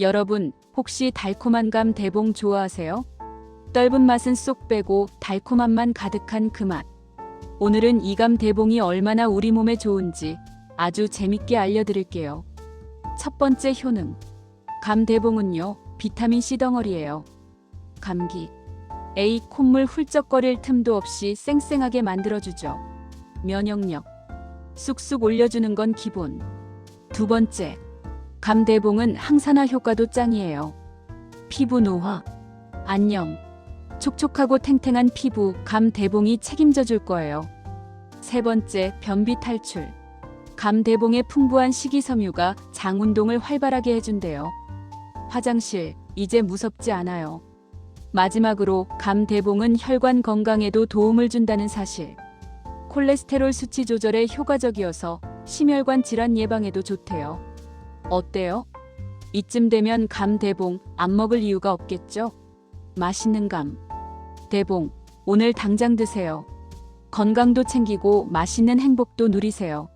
여러분, 혹시 달콤한 감 대봉 좋아하세요? 떫은 맛은 쏙 빼고 달콤함만 가득한 그 맛. 오늘은 이 감 대봉이 얼마나 우리 몸에 좋은지 아주 재밌게 알려드릴게요. 첫 번째 효능. 감 대봉은요, 비타민 C 덩어리예요. 감기, A 콧물 훌쩍거릴 틈도 없이 쌩쌩하게 만들어주죠. 면역력, 쑥쑥 올려주는 건 기본. 두 번째, 감대봉은 항산화 효과도 짱이에요. 피부 노화, 안녕. 촉촉하고 탱탱한 피부 감대봉이 책임져 줄 거예요. 세 번째, 변비 탈출. 감대봉의 풍부한 식이섬유가 장 운동을 활발하게 해준대요. 화장실, 이제 무섭지 않아요. 마지막으로 감대봉은 혈관 건강에도 도움을 준다는 사실. 콜레스테롤 수치 조절에 효과적이어서 심혈관 질환 예방에도 좋대요. 어때요? 이쯤 되면 감 대봉 안 먹을 이유가 없겠죠? 맛있는 감. 대봉, 오늘 당장 드세요. 건강도 챙기고 맛있는 행복도 누리세요.